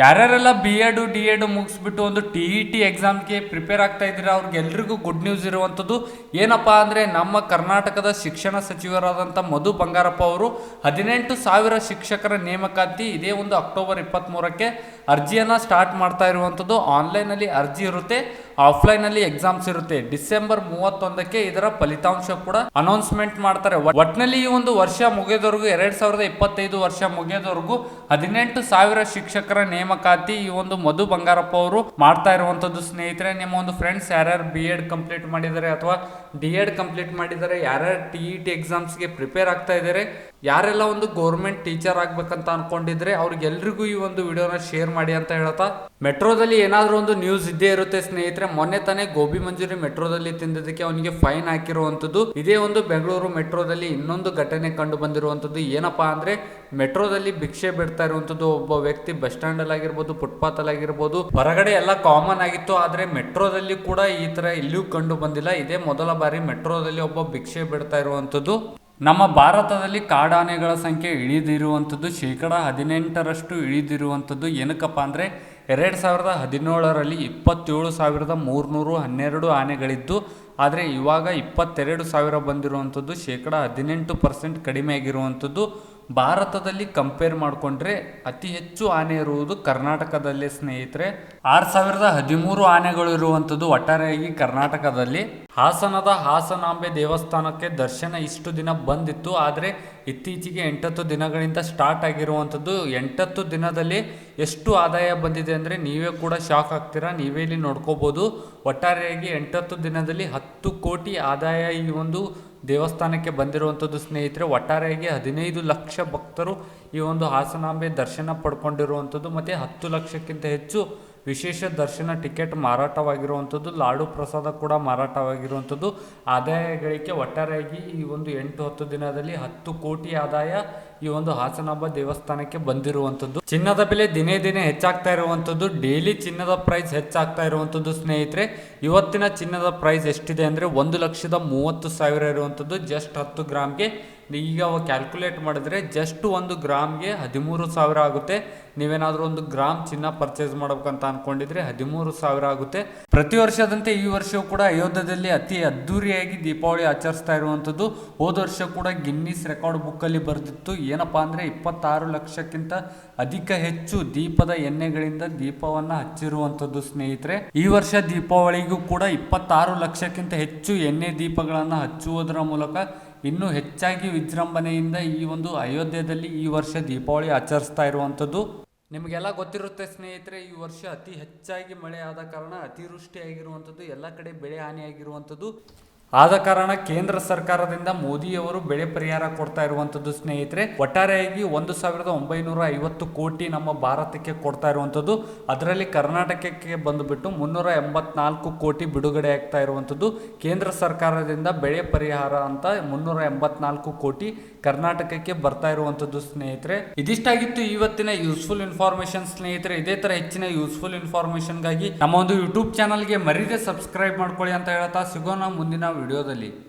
ಯಾರ್ಯಾರೆಲ್ಲ B Ed D Ed ಮುಗಿಸ್ಬಿಟ್ಟು ಒಂದು T E T ಎಕ್ಸಾಮ್ಗೆ ಪ್ರಿಪೇರ್ ಆಗ್ತಾ ಇದ್ದೀರಾ, ಅವ್ರಿಗೆಲ್ರಿಗೂ ಗುಡ್ ನ್ಯೂಸ್ ಇರುವಂಥದ್ದು ಏನಪ್ಪಾ ಅಂದರೆ ನಮ್ಮ ಕರ್ನಾಟಕದ ಶಿಕ್ಷಣ ಸಚಿವರಾದಂಥ ಮಧು ಬಂಗಾರಪ್ಪ ಅವರು ಹದಿನೆಂಟು ಸಾವಿರ ಶಿಕ್ಷಕರ ನೇಮಕಾತಿ ಇದೇ ಒಂದು ಅಕ್ಟೋಬರ್ ಇಪ್ಪತ್ತ್ಮೂರಕ್ಕೆ ಅರ್ಜಿಯನ್ನು ಸ್ಟಾರ್ಟ್ ಮಾಡ್ತಾ ಇರುವಂಥದ್ದು. ಆನ್ಲೈನಲ್ಲಿ ಅರ್ಜಿ ಇರುತ್ತೆ. ಆಫ್ಲೈನಲ್ಲಿ ಎಕ್ಸಾಮ್ಸ್ ಇರುತ್ತೆ. ಡಿಸೆಂಬರ್ ಮೂವತ್ತೊಂದಕ್ಕೆ ಇದರ ಫಲಿತಾಂಶ ಕೂಡ ಅನೌನ್ಸ್ಮೆಂಟ್ ಮಾಡ್ತಾರೆ. ಒಟ್ಟಿನಲ್ಲಿ ಈ ಒಂದು ವರ್ಷ ಮುಗಿಯೋದವರೆಗೂ ಎರಡ್ ಸಾವಿರದ ಇಪ್ಪತ್ತೈದು ವರ್ಷ ಮುಗಿಯೋದವರೆಗೂ ಹದಿನೆಂಟು ಸಾವಿರ ಶಿಕ್ಷಕರ ನೇಮಕಾತಿ ಈ ಒಂದು ಮಧು ಬಂಗಾರಪ್ಪ ಅವರು ಮಾಡ್ತಾ ಇರುವಂತದ್ದು ಸ್ನೇಹಿತರೆ, ನಿಮ್ಮ ಒಂದು ಫ್ರೆಂಡ್ಸ್ ಯಾರ್ಯಾರು ಬಿ ಎಡ್ ಕಂಪ್ಲೀಟ್ ಮಾಡಿದ್ದಾರೆ ಅಥವಾ ಡಿ ಎಡ್ ಕಂಪ್ಲೀಟ್ ಮಾಡಿದ್ದಾರೆ, ಯಾರ್ಯಾರು ಟಿ ಇ ಟಿ ಎಕ್ಸಾಮ್ಸ್ಗೆ ಪ್ರಿಪೇರ್ ಆಗ್ತಾ ಇದ್ದಾರೆ ಯಾರೆಲ್ಲ ಒಂದು ಗೌರ್ಮೆಂಟ್ ಟೀಚರ್ ಆಗ್ಬೇಕಂತ ಅನ್ಕೊಂಡಿದ್ರೆ ಅವ್ರಿಗೆಲ್ರಿಗೂ ಈ ಒಂದು ವಿಡಿಯೋನ ಶೇರ್ ಮಾಡಿ ಅಂತ ಹೇಳ್ತಾ. ಮೆಟ್ರೋದಲ್ಲಿ ಏನಾದರೂ ಒಂದು ನ್ಯೂಸ್ ಇದ್ದೇ ಇರುತ್ತೆ ಸ್ನೇಹಿತರೆ, ಮೊನ್ನೆ ತಾನೇ ಗೋಬಿ ಮಂಜೂರಿ ಮೆಟ್ರೋದಲ್ಲಿ ತಿಂದಿದ್ದಕ್ಕೆ ಅವನಿಗೆ ಫೈನ್ ಹಾಕಿರುವಂಥದ್ದು. ಇದೇ ಒಂದು ಬೆಂಗಳೂರು ಮೆಟ್ರೋದಲ್ಲಿ ಇನ್ನೊಂದು ಘಟನೆ ಕಂಡು ಬಂದಿರುವಂಥದ್ದು. ಏನಪ್ಪಾ ಅಂದ್ರೆ, ಮೆಟ್ರೋದಲ್ಲಿ ಭಿಕ್ಷೆ ಬಿಡ್ತಾ ಇರುವಂಥದ್ದು ಒಬ್ಬ ವ್ಯಕ್ತಿ ಬಸ್ ಸ್ಟ್ಯಾಂಡ್ ಅಲ್ಲಿ ಆಗಿರ್ಬೋದು ಫುಟ್ಪಾತ್ ಅಲ್ಲಿ ಆಗಿರ್ಬೋದು. ಹೊರಗಡೆ ಎಲ್ಲ ಕಾಮನ್ ಆಗಿತ್ತು, ಆದ್ರೆ ಮೆಟ್ರೋದಲ್ಲಿ ಕೂಡ ಈ ತರ ಇಲ್ಲಿಯೂ ಕಂಡು ಬಂದಿಲ್ಲ. ಇದೇ ಮೊದಲ ಬಾರಿ ಮೆಟ್ರೋದಲ್ಲಿ ಒಬ್ಬ ಭಿಕ್ಷೆ ಬಿಡ್ತಾ ಇರುವಂಥದ್ದು. ನಮ್ಮ ಭಾರತದಲ್ಲಿ ಕಾಡಾನೆಗಳ ಸಂಖ್ಯೆ ಇಳಿದಿರುವಂಥದ್ದು ಶೇಕಡ ಹದಿನೆಂಟರಷ್ಟು ಇಳಿದಿರುವಂಥದ್ದು. ಏನಕ್ಕಪ್ಪ ಅಂದರೆ ಎರಡು ಸಾವಿರದ ಹದಿನೇಳರಲ್ಲಿ ಇಪ್ಪತ್ತೇಳು ಸಾವಿರದ ಮೂರುನೂರು ಹನ್ನೆರಡು ಆನೆಗಳಿದ್ದು, ಆದರೆ ಇವಾಗ ಇಪ್ಪತ್ತೆರಡು ಸಾವಿರ ಬಂದಿರುವಂಥದ್ದು ಶೇಕಡ ಹದಿನೆಂಟು ಪರ್ಸೆಂಟ್ ಕಡಿಮೆ ಆಗಿರುವಂಥದ್ದು. ಭಾರತದಲ್ಲಿ ಕಂಪೇರ್ ಮಾಡಿಕೊಂಡ್ರೆ ಅತಿ ಹೆಚ್ಚು ಆನೆ ಇರುವುದು ಕರ್ನಾಟಕದಲ್ಲೇ ಸ್ನೇಹಿತರೆ. ಆರು ಸಾವಿರದ ಹದಿಮೂರು ಆನೆಗಳು ಇರುವಂಥದ್ದು ಒಟ್ಟಾರೆಯಾಗಿ ಕರ್ನಾಟಕದಲ್ಲಿ. ಹಾಸನದ ಹಾಸನಾಂಬೆ ದೇವಸ್ಥಾನಕ್ಕೆ ದರ್ಶನ ಇಷ್ಟು ದಿನ ಬಂದಿತ್ತು, ಆದರೆ ಇತ್ತೀಚೆಗೆ ಎಂಟತ್ತು ದಿನಗಳಿಂದ ಸ್ಟಾರ್ಟ್ ಆಗಿರುವಂಥದ್ದು. ಎಂಟತ್ತು ದಿನದಲ್ಲಿ ಎಷ್ಟು ಆದಾಯ ಬಂದಿದೆ ಅಂದರೆ ನೀವೇ ಕೂಡ ಶಾಕ್ ಆಗ್ತೀರಾ? ನೀವೇ ಇಲ್ಲಿ ನೋಡ್ಕೋಬೋದು. ಒಟ್ಟಾರೆಯಾಗಿ ಎಂಟತ್ತು ದಿನದಲ್ಲಿ ಹತ್ತು ಕೋಟಿ ಆದಾಯ ಈ ಒಂದು ದೇವಸ್ಥಾನಕ್ಕೆ ಬಂದಿರುವಂಥದ್ದು ಸ್ನೇಹಿತರೆ, ಒಟ್ಟಾರೆಯಾಗಿ ಹದಿನೈದು ಲಕ್ಷ ಭಕ್ತರು ಈ ಒಂದು ಹಾಸನಾಂಬೆ ದರ್ಶನ ಪಡ್ಕೊಂಡಿರುವಂಥದ್ದು ಮತ್ತು ಹತ್ತು ಲಕ್ಷಕ್ಕಿಂತ ಹೆಚ್ಚು ವಿಶೇಷ ದರ್ಶನ ಟಿಕೆಟ್ ಮಾರಾಟವಾಗಿರುವಂಥದ್ದು, ಲಾಡು ಪ್ರಸಾದ ಕೂಡ ಮಾರಾಟವಾಗಿರುವಂಥದ್ದು. ಆದಾಯ ಗಳಿಕೆ ಒಟ್ಟಾರೆಯಾಗಿ ಈ ಒಂದು ಎಂಟು ಹತ್ತು ದಿನದಲ್ಲಿ ಹತ್ತು ಕೋಟಿ ಆದಾಯ ಈ ಒಂದು ಹಾಸನಾಂಬ ದೇವಸ್ಥಾನಕ್ಕೆ ಬಂದಿರುವಂಥದ್ದು. ಚಿನ್ನದ ಬೆಲೆ ದಿನೇ ದಿನೇ ಹೆಚ್ಚಾಗ್ತಾ ಇರುವಂಥದ್ದು. ಡೈಲಿ ಚಿನ್ನದ ಪ್ರೈಸ್ ಹೆಚ್ಚಾಗ್ತಾ ಇರುವಂಥದ್ದು ಸ್ನೇಹಿತರೆ. ಇವತ್ತಿನ ಚಿನ್ನದ ಪ್ರೈಸ್ ಎಷ್ಟಿದೆ ಅಂದರೆ ಒಂದು ಲಕ್ಷದ ಮೂವತ್ತು ಸಾವಿರ ಇರುವಂಥದ್ದು. ಜಸ್ಟ್ ಹತ್ತು ಗ್ರಾಮ್ಗೆ ಈಗ ಕ್ಯಾಲ್ಕುಲೇಟ್ ಮಾಡಿದ್ರೆ ಜಸ್ಟ್ ಒಂದು ಗ್ರಾಮ್ಗೆ ಹದಿಮೂರು ಸಾವಿರ ಆಗುತ್ತೆ. ನೀವೇನಾದರೂ ಒಂದು ಗ್ರಾಮ್ ಚಿನ್ನ ಪರ್ಚೇಸ್ ಮಾಡಬೇಕಂತ ಅನ್ಕೊಂಡಿದ್ರೆ ಹದಿಮೂರು ಸಾವಿರ ಆಗುತ್ತೆ. ಪ್ರತಿ ವರ್ಷದಂತೆ ಈ ವರ್ಷವೂ ಕೂಡ ಅಯೋಧ್ಯದಲ್ಲಿ ಅತಿ ಅದ್ದೂರಿಯಾಗಿ ದೀಪಾವಳಿ ಆಚರಿಸ್ತಾ ಇರುವಂಥದ್ದು. ಹೋದ ವರ್ಷ ಕೂಡ ಗಿನ್ನಿಸ್ ರೆಕಾರ್ಡ್ ಬುಕ್ಕಲ್ಲಿ ಬರೆದಿತ್ತು. ಏನಪ್ಪಾ ಅಂದರೆ ಇಪ್ಪತ್ತಾರು ಲಕ್ಷಕ್ಕಿಂತ ಅಧಿಕ ಹೆಚ್ಚು ದೀಪದ ಎಣ್ಣೆಗಳಿಂದ ದೀಪವನ್ನು ಹಚ್ಚಿರುವಂಥದ್ದು ಸ್ನೇಹಿತರೆ. ಈ ವರ್ಷ ದೀಪಾವಳಿಗೂ ಕೂಡ ಇಪ್ಪತ್ತಾರು ಲಕ್ಷಕ್ಕಿಂತ ಹೆಚ್ಚು ಎಣ್ಣೆ ದೀಪಗಳನ್ನು ಹಚ್ಚುವುದರ ಮೂಲಕ ಇನ್ನೂ ಹೆಚ್ಚಾಗಿ ವಿಜೃಂಭಣೆಯಿಂದ ಈ ಒಂದು ಅಯೋಧ್ಯೆಯಲ್ಲಿ ಈ ವರ್ಷ ದೀಪಾವಳಿ ಆಚರಿಸ್ತಾ ಇರುವಂಥದ್ದು. ನಿಮಗೆಲ್ಲ ಗೊತ್ತಿರುತ್ತೆ ಸ್ನೇಹಿತರೆ, ಈ ವರ್ಷ ಅತಿ ಹೆಚ್ಚಾಗಿ ಮಳೆ ಆದ ಕಾರಣ ಅತಿವೃಷ್ಟಿ ಆಗಿರುವಂಥದ್ದು ಎಲ್ಲ ಕಡೆ ಬೆಳೆ ಹಾನಿಯಾಗಿರುವಂಥದ್ದು. ಆದ ಕಾರಣ ಕೇಂದ್ರ ಸರ್ಕಾರದಿಂದ ಮೋದಿಯವರು ಬೆಳೆ ಪರಿಹಾರ ಕೊಡ್ತಾ ಇರುವಂಥದ್ದು ಸ್ನೇಹಿತರೆ, ಒಟ್ಟಾರೆಯಾಗಿ ಒಂದು ಸಾವಿರದ ಒಂಬೈನೂರ ಐವತ್ತು ಕೋಟಿ ನಮ್ಮ ಭಾರತಕ್ಕೆ ಕೊಡ್ತಾ ಇರುವಂಥದ್ದು. ಅದರಲ್ಲಿ ಕರ್ನಾಟಕಕ್ಕೆ ಬಂದುಬಿಟ್ಟು ಮುನ್ನೂರ ಎಂಬತ್ನಾಲ್ಕು ಕೋಟಿ ಬಿಡುಗಡೆ ಆಗ್ತಾ ಇರುವಂಥದ್ದು. ಕೇಂದ್ರ ಸರ್ಕಾರದಿಂದ ಬೆಳೆ ಪರಿಹಾರ ಅಂತ ಮುನ್ನೂರ ಎಂಬತ್ನಾಲ್ಕು ಕೋಟಿ ಕರ್ನಾಟಕಕ್ಕೆ ಬರ್ತಾ ಇರುವಂಥದ್ದು ಸ್ನೇಹಿತರೆ. ಇದಿಷ್ಟಾಗಿತ್ತು ಇವತ್ತಿನ ಯೂಸ್ಫುಲ್ ಇನ್ಫಾರ್ಮೇಶನ್ ಸ್ನೇಹಿತರೆ. ಇದೇ ತರ ಹೆಚ್ಚಿನ ಯೂಸ್ಫುಲ್ ಇನ್ಫಾರ್ಮೇಶನ್ಗಾಗಿ ನಮ್ಮ ಒಂದು ಯೂಟ್ಯೂಬ್ ಚಾನಲ್ಗೆ ಮರೀದೆ ಸಬ್ಸ್ಕ್ರೈಬ್ ಮಾಡ್ಕೊಳ್ಳಿ ಅಂತ ಹೇಳ್ತಾ ಸಿಗೋಣ ಮುಂದಿನ ವಿಡಿಯೋದಲ್ಲಿ